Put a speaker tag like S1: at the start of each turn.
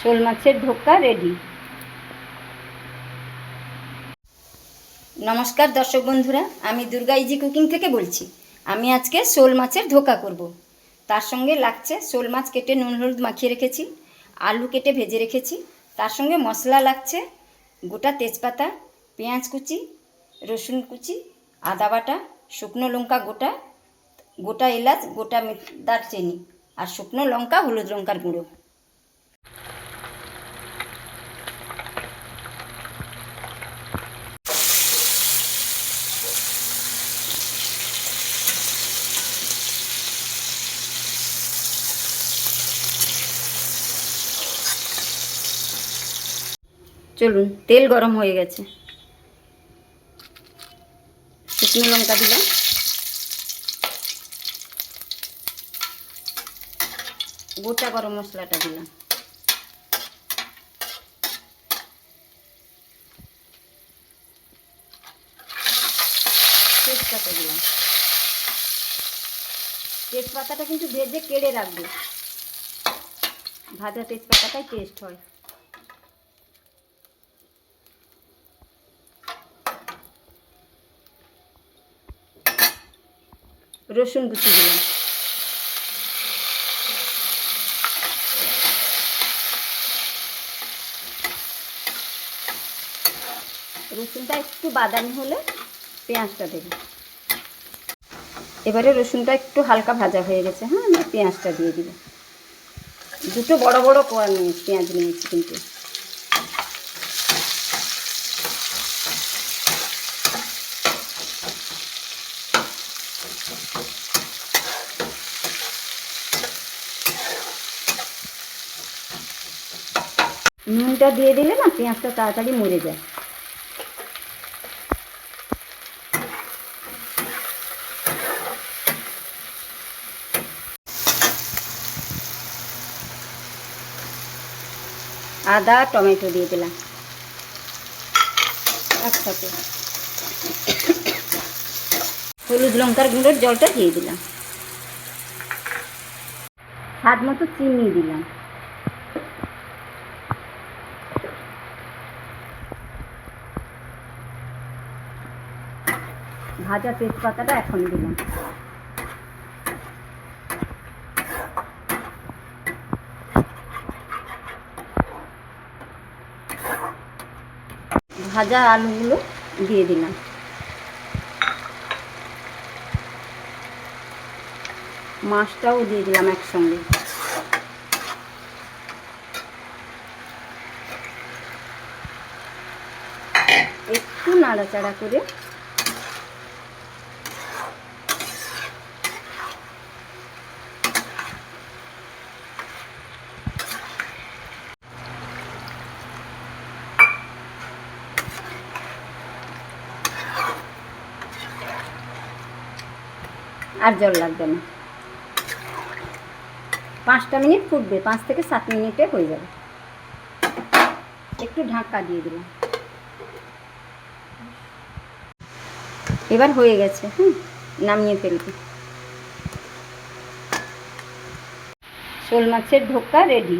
S1: শোল মাছের ধোকা রেডি নমস্কার দর্শক বন্ধুরা, আমি দুর্গা ইজি কুকিং থেকে বলছি। আমি আজকে শোল মাছের ধোকা করব। তার সঙ্গে লাগছে শোল মাছ কেটে নুন হলুদ মাখিয়ে রেখেছি, আলু কেটে ভেজে রেখেছি, তার সঙ্গে মশলা লাগছে গোটা তেজপাতা, পেঁয়াজ কুচি, রসুন কুচি, আদা বাটা, শুকনো লঙ্কা গোটা গোটা এলাচ, গোটা দারচিনি আর শুকনো লঙ্কা, হলুদ লঙ্কার গুঁড়ো। চলুন, তেল গরম হয়ে গেছে। শুকনো লঙ্কা দিলাম। গোটা গরম মশলাটা দিলাম। তেজপাতা দিলাম। তেজপাতাটা কিন্তু ভেজে কেড়ে রাখবে। ভাজা তেজপাতাটাই টেস্ট হয়। রসুন কুচি দিলাম। রসুনটা একটু বাদামি হলে পেঁয়াজটা দেবো। এবারে রসুনটা একটু হালকা ভাজা হয়ে গেছে হ্যাঁ আমি পেঁয়াজটা দিয়ে দিব দুটো বড় বড় পেঁয়াজ নিয়েছি কিন্তু। নুনটা দিয়ে দিলে না পেঁয়াজটা তাড়াতাড়ি মরে যায়। আদা টমেটো দিয়ে দিলাম। একসাথে। হলুদ লঙ্কার গুঁড়োর জলটা দিয়ে দিলাম। স্বাদ মতো চিনি দিলাম। ভাজা তেজপাতাটা এখন দিলাম। ভাজা আলুগুলো দিয়ে দিলাম। মাছটাও দিয়ে দিলাম একসঙ্গে। একটু নাড়াচাড়া করে আর জল লাগবে না। পাঁচটা মিনিট ফুটবে, পাঁচ থেকে সাত মিনিটে হয়ে যাবে। একটু ঢাকা দিয়ে দিলাম। এবার হয়ে গেছে, হুম, নামিয়ে ফেলবে। শোল মাছের ঢোকা রেডি।